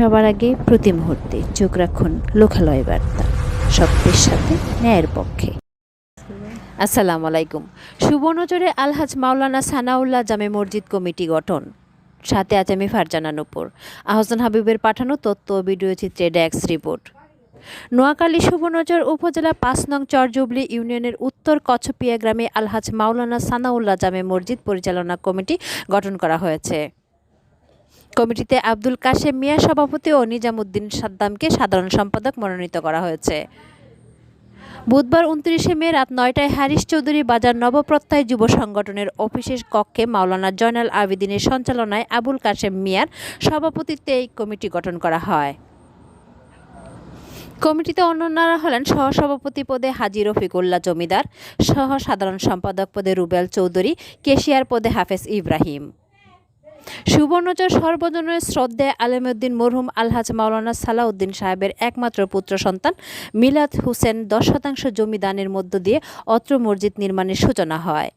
সবার আগে প্রতি মুহূর্তে চোখ রাখুন লোকালয় বার্তা সত্যের সাথে ন্যায়ের পক্ষে। আসসালামু আলাইকুম। সুবর্ণচরে আলহাজ মাওলানা সানাউল্লাহ জামে মসজিদ কমিটি গঠন। সাথে আছে আমি ফারজানা নুপুর। আহসান হাবিবের পাঠানো তথ্য ভিডিও চিত্রে ডেস্ক রিপোর্ট। নোয়াখালী সুবর্ণচর উপজেলা পাঁচ নং চরজুবলি ইউনিয়নের উত্তর কচ্ছপিয়া গ্রামে আলহাজ মাওলানা সানাউল্লাহ জামে মসজিদ পরিচালনা কমিটি গঠন করা হয়েছে। কমিটিতে আব্দুল কাশেম মিয়া সভাপতি ও নিজামুদ্দিন সাদ্দামকে সাধারণ সম্পাদক মনোনীত করা হয়েছে। বুধবার উনত্রিশে মে রাত নয়টায় হারিস চৌধুরী বাজার নবপ্রত্যয় যুব সংগঠনের অফিসের কক্ষে মাওলানা জয়নাল আবেদিনের সঞ্চালনায় আবুল কাশেম মিয়ার সভাপতিত্বে এই কমিটি গঠন করা হয়। কমিটিতে অন্যান্যরা হলেন সহসভাপতি পদে হাজি রফিকুল্লাহ জমিদার, সহ সাধারণ সম্পাদক পদে রুবেল চৌধুরী, কেশিয়ার পদে হাফেজ ইব্রাহিম। সুবর্ণচর সর্বজনের শ্রদ্ধেয় আলেমউদ্দিন মরহুম আলহাজ মাওলানা সালাউদ্দিন সাহেবের একমাত্র পুত্র সন্তান মিলাদ হোসেন দশ শতাংশ জমি দানের মধ্য দিয়ে অত্র মসজিদ নির্মাণের সূচনা হয়।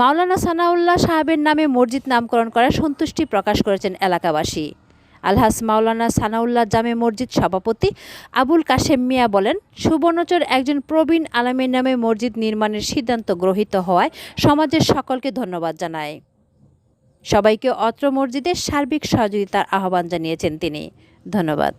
মাওলানা সানাউল্লাহ সাহেবের নামে মসজিদ নামকরণ করায় সন্তুষ্টি প্রকাশ করেছেন এলাকাবাসী। আলহাজ মাওলানা সানাউল্লাহ জামে মসজিদ সভাপতি আবুল কাশেম মিয়া বলেন, সুবর্ণচর একজন প্রবীণ আলমের নামে মসজিদ নির্মাণের সিদ্ধান্ত গ্রহীত হওয়ায় সমাজের সকলকে ধন্যবাদ জানায়। সবাইকে অত্র মসজিদের সার্বিক সহযোগিতার আহ্বান জানিয়েছেন তিনি। ধন্যবাদ।